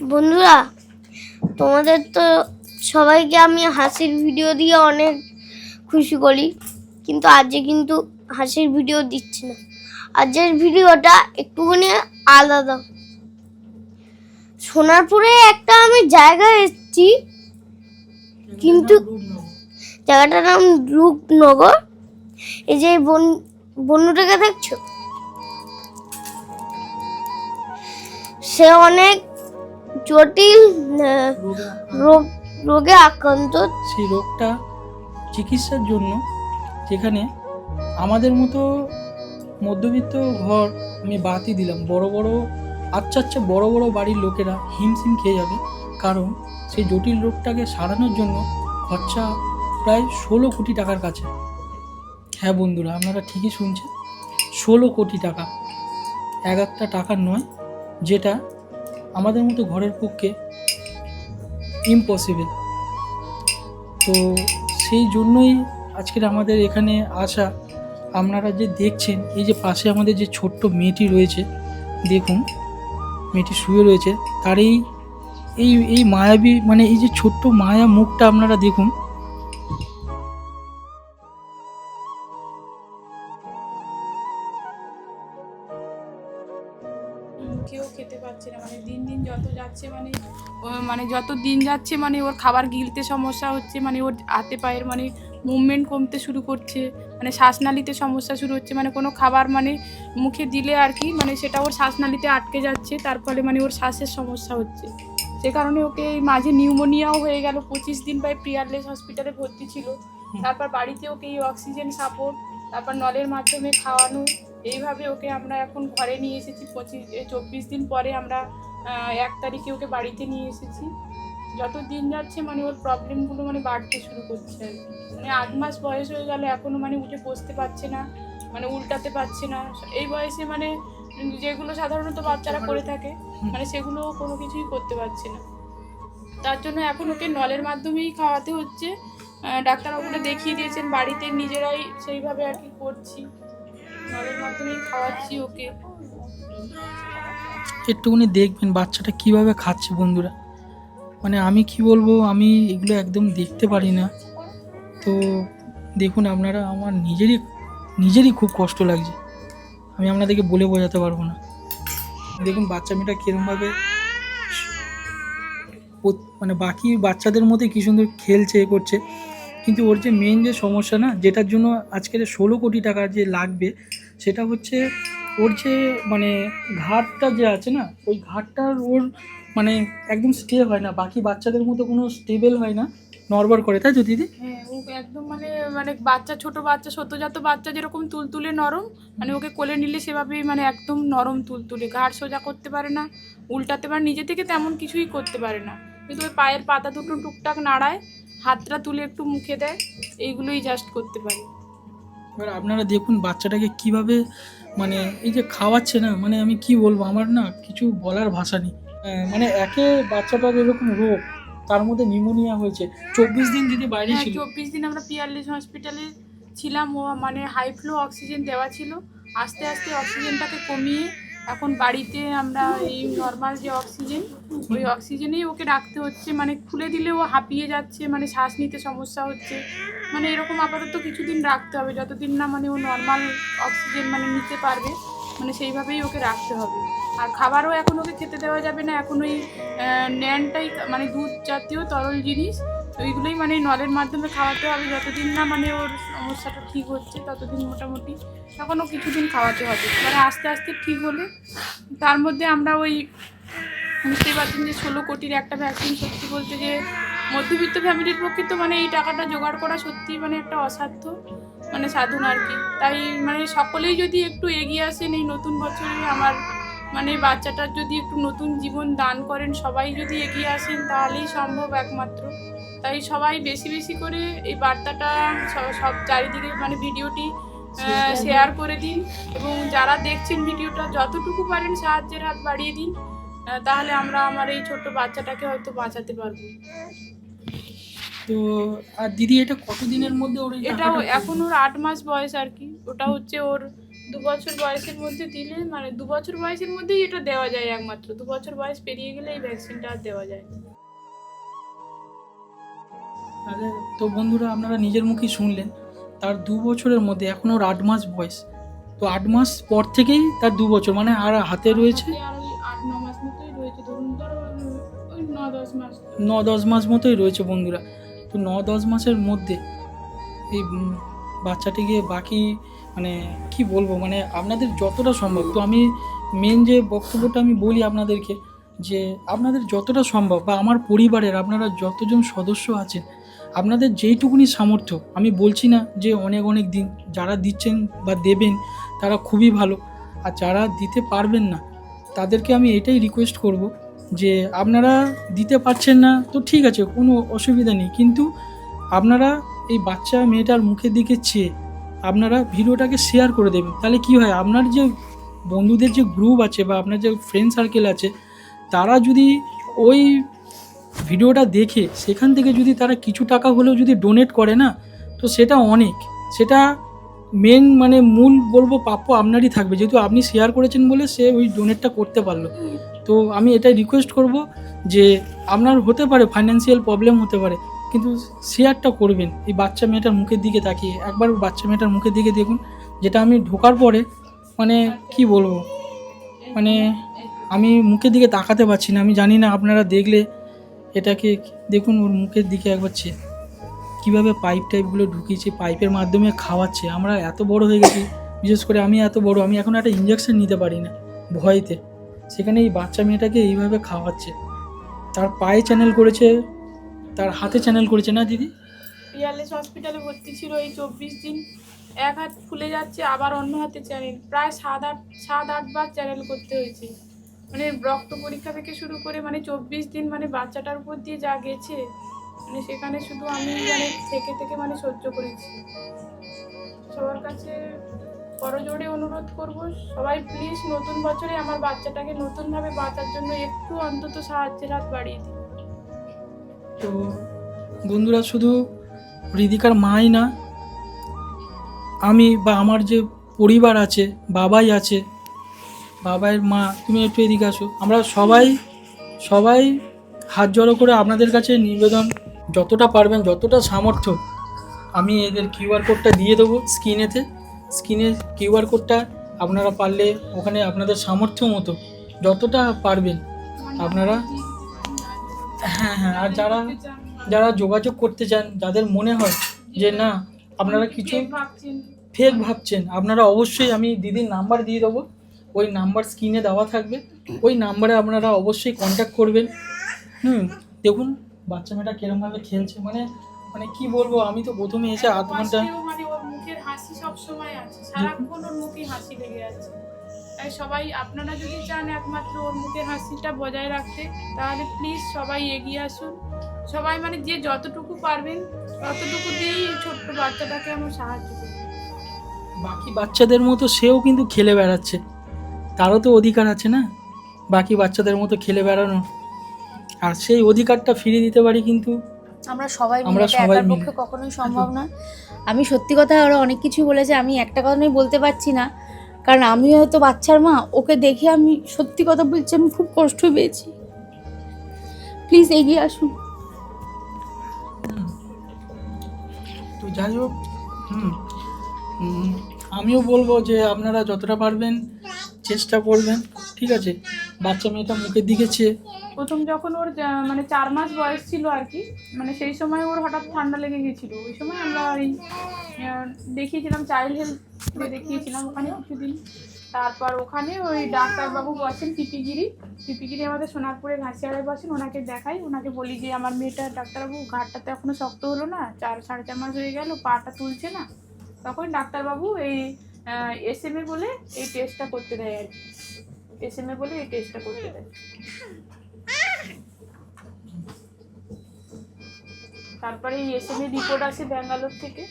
বন্ধুরা, তোমাদের তো সবাইকে আমি হাসির ভিডিও দিয়ে অনেক খুশি করি, কিন্তু আজকে কিন্তু হাসির ভিডিও দিচ্ছি না। আজকের ভিডিওটা একটুখানি আলাদা। সোনারপুরে একটা আমি জায়গা এসেছি, কিন্তু জায়গাটার নাম রূপনগর। এই যে বন বন্ধুটাকে দেখছ? সে অনেক জটিল রোগ, রোগে আক্রান্ত সেই রোগটা চিকিৎসার জন্য যেখানে আমাদের মতো মধ্যবিত্ত ঘর আমি বাতি দিলাম। বড় বড় আচ্ছা আচ্ছা বড় বড় বাড়ির লোকেরা হিমশিম খেয়ে যাবে। কারণ সেই জটিল রোগটাকে সারানোর জন্য খরচা প্রায় ষোলো কোটি টাকার কাছে। হ্যাঁ বন্ধুরা, আপনারা ঠিকই শুনছেন। ষোলো কোটি টাকা। এক একটা টাকার নয়, যেটা আমাদের মতো ঘরের পক্ষে ইম্পসিবল তো সেই জন্যই আজকের আমাদের এখানে আসা, আপনারা যে দেখছেন, এই যে পাশে আমাদের যে ছোট্ট মেয়েটি রয়েছে, দেখুন, মেয়েটি শুয়ে রয়েছে, তার এই এই মায়াবী মানে এই যে ছোট্ট মায়া মুখটা আপনারা দেখুন দিন যাচ্ছে মানে ওর খাবার গিলতে সমস্যা হচ্ছে মানে ওর হাতে পায়ের মানে মুভমেন্ট কমতে শুরু করছে মানে শ্বাসনালীতে সমস্যা শুরু হচ্ছে মানে কোনো খাবার মানে মুখে দিলে আর কি মানে সেটা ওর শ্বাসনালীতে আটকে যাচ্ছে তার ফলে মানে ওর শ্বাসের সমস্যা হচ্ছে। সে কারণে ওকে এই মাঝে নিউমোনিয়াও হয়ে গেল পঁচিশ দিন প্রায় প্রিয়ারলেস হসপিটালে ভর্তি ছিল। তারপর বাড়িতে ওকে এই অক্সিজেন সাপোর্ট তারপর নলের মাধ্যমে খাওয়ানো এইভাবে ওকে আমরা এখন ঘরে নিয়ে এসেছি পঁচিশ চব্বিশ দিন পরে আমরা এক তারিখে ওকে বাড়িতে নিয়ে এসেছি। যত দিন যাচ্ছে মানে ওর প্রবলেমগুলো মানে বাড়তে শুরু করছে। আর। মানে আট মাস বয়স হয়ে গেলে এখনও মানে উঠে বসতে পারছে না মানে উল্টাতে পারছে না। এই বয়সে মানে যেগুলো সাধারণত বাচ্চারা করে থাকে মানে সেগুলো কোনো কিছুই করতে পারছে না। তার জন্য এখন ওকে নলের মাধ্যমেই খাওয়াতে হচ্ছে। ডাক্তারবাবুরা দেখিয়ে দিয়েছেন, বাড়িতে নিজেরাই সেইভাবে আর কি করছি। নলের মাধ্যমেই খাওয়াচ্ছি ওকে। একটুখানি দেখবেন বাচ্চাটা কীভাবে খাচ্ছে বন্ধুরা। মানে আমি কি বলব, আমি এগুলো একদম দেখতে পারি না। তো দেখুন, আপনারা আমার নিজেরই নিজেরই খুব কষ্ট লাগছে। আমি আপনাদেরকে বলে বোঝাতে পারব না। দেখুন বাচ্চা মেয়েটা কীরমভাবে মানে বাকি বাচ্চাদের মধ্যে কী সুন্দর খেলছে, এ করছে। কিন্তু ওর যে মেন যে সমস্যা না, যেটার জন্য আজকের ষোলো কোটি টাকা যে লাগবে, সেটা হচ্ছে ওর যে মানে ঘাটটা যে আছে না, ওই ঘাটটার ওর মানে একদম স্টে হয় না। বাকি বাচ্চাদের মতো কোনো স্টেবল হয় না। নড়বড় করে তাই তো দিদি? হ্যাঁ ও একদম মানে মানে বাচ্চা ছোট বাচ্চা সদ্যজাত বাচ্চা যেরকম তুলতুলে নরম মানে ওকে কোলে নিলে সেভাবেই মানে একদম নরম তুলতুলে। ঘাড় সোজা করতে পারে না উল্টাতে পারে নিজে থেকে তেমন কিছুই করতে পারে না। কিন্তু ওই পায়ের পাতা দুটো টুকটাক নাড়ায় হাতটা তুলে একটু মুখে দেয় এইগুলোই জাস্ট করতে পারে। এবার আপনারা দেখুন বাচ্চাটাকে কীভাবে মানে এই যে খাওয়াচ্ছে না মানে আমি কি বলব? আমার না কিছু বলার ভাষা নেই। মানে একে বাচ্চাটার এরকম রোগ তার মধ্যে নিউমোনিয়া হয়েছে। চব্বিশ দিন দিদি বাইরে হ্যাঁ ছিল। চব্বিশ দিন আমরা পিয়ারলিস হসপিটালে ছিলাম ও মানে হাই ফ্লো অক্সিজেন দেওয়া ছিল। আস্তে আস্তে অক্সিজেনটাকে কমিয়ে এখন বাড়িতে আমরা এই নর্মাল যে অক্সিজেন ওই অক্সিজেনেই ওকে রাখতে হচ্ছে। মানে খুলে দিলে ও হাঁপিয়ে যাচ্ছে মানে শ্বাস নিতে সমস্যা হচ্ছে। মানে এরকম আপাতত কিছুদিন রাখতে হবে যতদিন না মানে ও নর্মাল অক্সিজেন মানে নিতে পারবে। মানে সেইভাবেই ওকে রাখতে হবে। আর খাবারও এখন ওকে খেতে দেওয়া যাবে না, এখন ওই ন্যানটাই মানে দুধ জাতীয় তরল জিনিস ওইগুলোই মানে নলের মাধ্যমে খাওয়াতে হবে। যতদিন না মানে ওর সমস্যাটা ঠিক হচ্ছে, ততদিন মোটামুটি এখনও কিছুদিন খাওয়াতে হবে। মানে আস্তে আস্তে ঠিক হলে তার মধ্যে আমরা ওই বুঝতেই পারছেন যে ষোলো কোটির একটা ভ্যাকসিন সত্যি বলতে যে মধ্যবিত্ত ফ্যামিলির পক্ষে তো মানে এই টাকাটা জোগাড় করা সত্যি মানে একটা অসাধ্য। মানে সাধন আর কি। তাই মানে সকলেই যদি একটু এগিয়ে আসেন এই নতুন বছরে আমার মানে বাচ্চাটার যদি একটু নতুন জীবন দান করেন সবাই যদি এগিয়ে আসেন তাহলেই সম্ভব একমাত্র। তাই সবাই বেশি বেশি করে এই বার্তাটা সব চারিদিকে মানে ভিডিওটি শেয়ার করে দিন। এবং যারা দেখছেন ভিডিওটা যতটুকু পারেন সাহায্যের হাত বাড়িয়ে দিন। তাহলে আমরা আমার এই ছোট্ট বাচ্চাটাকে হয়তো বাঁচাতে পারব। তো আর দিদি এটা কতদিনের মধ্যে ওর টাকাটা- এখন ওর আট মাস বয়স আর কি। ওটা হচ্ছে ওর দু বছর বয়সের মধ্যে দিলে মানে দু বছর বয়সের মধ্যেই এটা দেওয়া যায় একমাত্র। দু বছর বয়স পেরিয়ে গেলে এই ভ্যাকসিনটা আর দেওয়া যায় তাহলে তো বন্ধুরা আপনারা নিজের মুখেই শুনলেন তার দু বছরের মধ্যে এখন ওর আট মাস বয়স। তো আট মাস পর থেকেই তার দু বছর মানে আর হাতে রয়েছে? ন দশ মাস মতোই রয়েছে বন্ধুরা। ন দশ মাসের মধ্যে এই বাচ্চাটিকে বাকি মানে কি বলব মানে আপনাদের যতটা সম্ভব। তো আমি মেন যে বক্তব্যটা আমি বলি আপনাদেরকে, যে আপনাদের যতটা সম্ভব বা আমার পরিবারের আপনারা যতজন সদস্য আছেন, আপনাদের যেইটুকুনি সামর্থ্য, আমি বলছি না যে অনেক অনেক দিন যারা দিচ্ছেন বা দেবেন, তারা খুবই ভালো। আর যারা দিতে পারবেন না, তাদেরকে আমি এটাই রিকোয়েস্ট করব যে আপনারা দিতে পারছেন না, তো ঠিক আছে, কোনো অসুবিধা নেই। কিন্তু আপনারা এই বাচ্চা মেয়েটার মুখের দিকে চেয়ে আপনারা ভিডিওটাকে শেয়ার করে দেবেন। তাহলে কি হয়, আপনার যে বন্ধুদের যে গ্রুপ আছে বা আপনার যে ফ্রেন্ড সার্কেল আছে, তারা যদি ওই ভিডিওটা দেখে, সেখান থেকে যদি তারা কিছু টাকা হলেও যদি ডোনেট করে না, তো সেটা অনেক। সেটা মেন মানে মূল বলব প্রাপ্য আপনারই থাকবে। যেহেতু আপনি শেয়ার করেছেন বলে সে ওই ডোনেটটা করতে পারল। তো আমি এটাই রিকোয়েস্ট করব যে আপনার হতে পারে ফাইন্যান্সিয়াল প্রবলেম হতে পারে, কিন্তু শেয়ারটা করবেন। এই বাচ্চা মেয়েটার মুখের দিকে তাকিয়ে, একবার বাচ্চা মেয়েটার মুখের দিকে দেখুন, যেটা আমি ঢোকার পরে মানে কি বলব? মানে আমি মুখের দিকে তাকাতে পারছি না, আমি জানি না আপনারা দেখলে এটাকে দেখুন ওর মুখের দিকে একবার চেয়ে, কীভাবে পাইপ টাইপগুলো ঢুকিয়েছে পাইপের মাধ্যমে খাওয়াচ্ছে। আমরা এত বড় হয়ে গেছি, বিশেষ করে আমি এত বড়, আমি এখন একটা ইঞ্জেকশন নিতে পারি না, ভয়তে। সেখানে এই বাচ্চা মেয়েটাকে এইভাবে খাওয়াচ্ছে। তার পায়ে চ্যানেল করেছে, তার হাতে চ্যানেল করেছে না দিদি? পিয়ারলেস হসপিটালে ভর্তি ছিল এই চব্বিশ দিন। এক হাত ফুলে যাচ্ছে, আবার অন্য হাতে চ্যানেল প্রায় সাত আট, সাত আটবার চ্যানেল করতে হয়েছে। মানে রক্ত পরীক্ষা থেকে শুরু করে মানে চব্বিশ দিন মানে বাচ্চাটার উপর দিয়ে যা গেছে মানে সেখানে শুধু আমি মানে থেকে থেকে মানে সহ্য করেছি। সবার কাছে করজোড়ে অনুরোধ করব, সবাই প্লিজ নতুন বছরে আমার বাচ্চাটাকে নতুনভাবে বাঁচার জন্য একটু অন্তত সাহায্যের হাত বাড়িয়ে দিন। তো বন্ধুরা, শুধু হৃদিকার মাই না, আমি বা আমার যে পরিবার আছে, বাবাই আছে, বাবাইয়ের মা, তুমি একটু এদিকে আসো। আমরা সবাই সবাই হাত জড়ো করে আপনাদের কাছে নিবেদন, যতটা পারবেন, যতটা সামর্থ্য, আমি এদের কিউআর কোডটা দিয়ে দেবো স্ক্রিনেতে। স্ক্রিনে কিউআর কোডটা আপনারা পারলে ওখানে আপনাদের সামর্থ্য মতো যতটা পারবেন আপনারা হ্যাঁ হ্যাঁ আর যারা যারা যোগাযোগ করতে চান যাদের মনে হয় যে না আপনারা কিছু ফেক ভাবছেন আপনারা অবশ্যই আমি দিদির নাম্বার দিয়ে দেবো। ওই নাম্বার স্ক্রিনে দেওয়া থাকবে। ওই নাম্বারে আপনারা অবশ্যই কন্ট্যাক্ট করবেন। হুম দেখুন বাচ্চা মেয়েটা কিরমভাবে খেলছে। মানে মানে কি বলব আমি তো প্রথমে এসে আধ ঘণ্টা মুখের হাসি সব সময় আছে। সারাক্ষণ ওর মুখে হাসি লেগে আছে। তাই সবাই, আপনারা যদি চান একমাত্র ওর মুখের হাসিটা বজায় রাখতে, তাহলে প্লিজ সবাই এগিয়ে আসুন। সবাই মানে যে যতটুকু পারবেন, ততটুকু দিয়েই এই ছোট্ট বাচ্চাটাকে আমার সাহায্য করুন। বাকি বাচ্চাদের মতো সেও কিন্তু খেলে বেড়াচ্ছে। তারও তো অধিকার আছে না? বাকি বাচ্চাদের মতো খেলে বেড়ানো আর সেই অধিকারটা ফিরিয়ে দিতে পারি কিন্তু আমরা সবাই মিলে একার পক্ষে কখনোই সম্ভব নয়। আমি সত্যি কথা আরও অনেক কিছু বলেছে আমি একটা কথাই বলতে পারছি না। কারণ আমি হয়তো বাচ্চার মা ওকে দেখে আমি সত্যি কথা বলছি আমি খুব কষ্ট পেয়েছি। প্লিজ এগিয়ে আসুন। তো যাই হোক আমিও বলব যে আপনারা যতটা পারবেন চেষ্টা করবেন ঠিক আছে? বাচ্চা মেয়েটা মুখের দিকে চেয়ে। প্রথম যখন ওর মানে চার মাস বয়স ছিল আর কি মানে সেই সময় ওর হঠাৎ ঠান্ডা লেগে গেছিল ওই সময় আমরা ওই দেখিয়েছিলাম চাইল্ড হেলথ দেখিয়েছিলাম ওখানে কিছুদিন। তারপর ওখানে ওই ডাক্তারবাবু বসেন পিপিগিরি। পিপিগিরি আমাদের সোনারপুরে ঘাসিয়াড়ায় বসেন, ওনাকে দেখাই। ওনাকে বলি যে, আমার মেয়েটা ডাক্তারবাবু ঘাটটা তো এখনও শক্ত হলো না, চার, সাড়ে চার মাস হয়ে গেল, পাটা তুলছে না। তখন ডাক্তারবাবু এই এস এম এ বলে এই টেস্টটা করতে দেয় আর কি। এস এম এ বলে এই টেস্টটা করতে দেয়। তারপরে এই এস রিপোর্ট আসে ব্যাঙ্গালোর থেকে।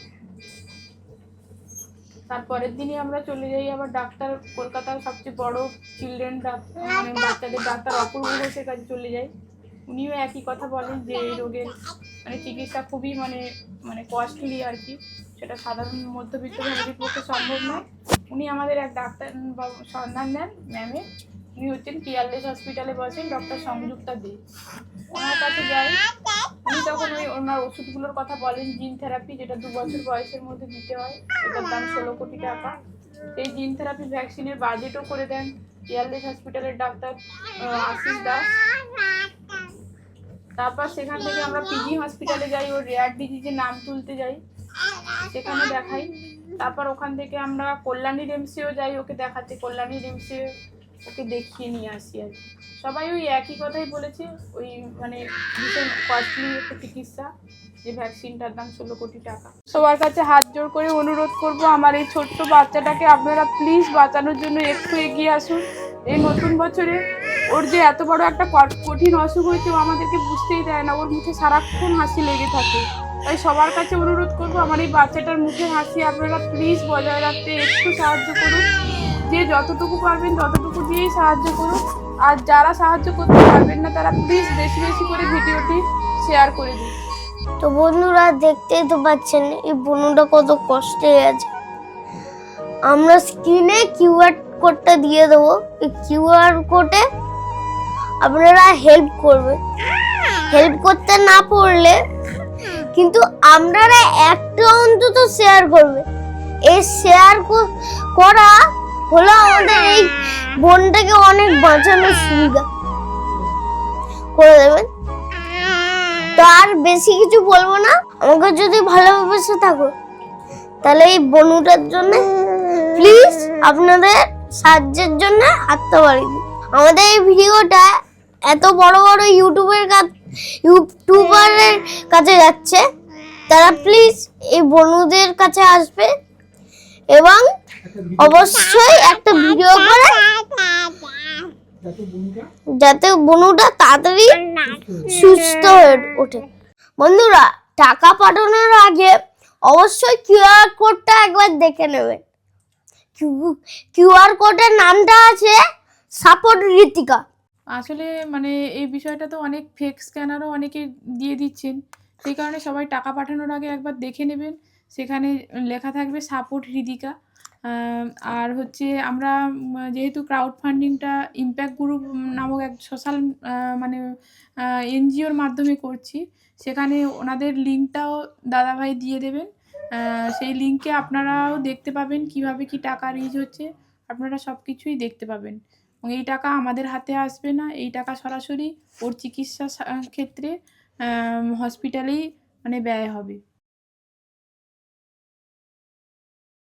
তারপরের দিনই আমরা চলে যাই আবার ডাক্তার, কলকাতার সবচেয়ে বড় চিলড্রেন ডাক্তার মানে বাচ্চাদের ডাক্তার অপূর্ব ঘোষের কাছে চলে যাই। উনিও একই কথা বলেন যে এই রোগের মানে চিকিৎসা খুবই মানে মানে কস্টলি আর কি। সেটা সাধারণ মধ্যবিত্ত ফ্যামিলির পক্ষে সম্ভব নয়। উনি আমাদের এক ডাক্তার সন্ধান দেন ম্যামের উনি হচ্ছেন? কেয়ারলেস হসপিটালে বসেন ডক্টর সংযুক্তা দে। ওনার কাছে যাই। উনি তখন ওই ওনার ওষুধগুলোর কথা বলেন জিন থেরাপি যেটা দু বছর বয়সের মধ্যে দিতে হয়, এটার দাম ষোলো কোটি টাকা। এই জিন থেরাপি ভ্যাকসিনের বাজেটও করে দেন কেয়ারলেস হসপিটালের ডাক্তার আশিস দাস। তারপর সেখান থেকে আমরা পিজি হসপিটালে যাই, ওর রেয়ার ডিজিজের নাম তুলতে যাই। সেখানে দেখাই। তারপর ওখান থেকে আমরা কল্যাণী রেমসেও যাই, ওকে দেখাতে কল্যাণী রেমসে ওকে দেখিয়ে নিয়ে আসি আর কি। সবাই ওই একই কথাই বলেছে, ওই মানে ভীষণ কস্টলি একটা চিকিৎসা, যে ভ্যাকসিনটার দাম ষোলো কোটি টাকা। সবার কাছে হাত জোর করে অনুরোধ করব, আমার এই ছোট্ট বাচ্চাটাকে আপনারা প্লিজ বাঁচানোর জন্য একটু এগিয়ে আসুন। এই নতুন বছরে ওর যে এত বড় একটা কঠিন অসুখ হয়েছে, ও আমাদেরকে বুঝতেই দেয় না। ওর মুখে সারাক্ষণ হাসি লেগে থাকে। তাই সবার কাছে অনুরোধ করব, আমার এই বাচ্চাটার মুখে হাসি আপনারা প্লিজ বজায় রাখতে একটু সাহায্য করুন। যে যতটুকু পারবেন ততটুকু দিয়েই সাহায্য করুন। আর যারা সাহায্য করতে পারবেন না, তারা প্লিজ বেশি বেশি করে ভিডিওটি শেয়ার করে দিন। তো বন্ধুরা, দেখতেই তো পাচ্ছেন, এই বনুটা কত কষ্টে আছে। আমরা স্ক্রিনে কিউআর কোডটা দিয়ে দেবো। এই কিউআর কোডে আপনারা হেল্প করবে হেল্প করতে না পারলে কিন্তু আপনারা একটা অন্তত শেয়ার করবে এই শেয়ার করা হলো আমাদের এই বোনটাকে অনেক বাঁচানোর সুবিধা। করে দেবেন। তো আর বেশি কিছু বলব না। আমাকে যদি ভালোবেসে থাকো। তাহলে এই বনুটার জন্য প্লিজ আপনাদের সাহায্যের জন্য হাতটা বাড়িয়ে আমাদের এই ভিডিওটা এত বড় বড় ইউটিউবের কাছে ইউটিউবারের কাছে যাচ্ছে। তারা প্লিজ এই বনুদের কাছে আসবে। এবং অবশ্যই একটা ভিডিও করে যাতে বনুটা তাড়াতাড়ি সুস্থ হয়ে ওঠে। বন্ধুরা, টাকা পাঠানোর আগে অবশ্যই কিউআর কোডটা একবার দেখে নেবেন। কিউআর কোডের নামটা আছে সাপোর্ট রীতিকা। আসলে মানে এই বিষয়টা তো অনেক ফেক স্ক্যানারও অনেকে দিয়ে দিচ্ছেন। সেই কারণে সবাই টাকা পাঠানোর আগে একবার দেখে নেবেন। সেখানে লেখা থাকবে সাপোর্ট হৃদিকা আর হচ্ছে আমরা যেহেতু ক্রাউড ফান্ডিংটা ইম্প্যাক্ট গ্রুপ নামক এক সোশ্যাল মানে এনজিওর মাধ্যমে করছি, সেখানে ওনাদের লিঙ্কটাও দাদাভাই দিয়ে দেবেন। সেই লিঙ্কে আপনারাও দেখতে পাবেন কীভাবে কি টাকা রিচ হচ্ছে। আপনারা সব কিছুই দেখতে পাবেন। এবং এই টাকা আমাদের হাতে আসবে না, এই টাকা সরাসরি ওর চিকিৎসা ক্ষেত্রে হসপিটালেই মানে ব্যয় হবে।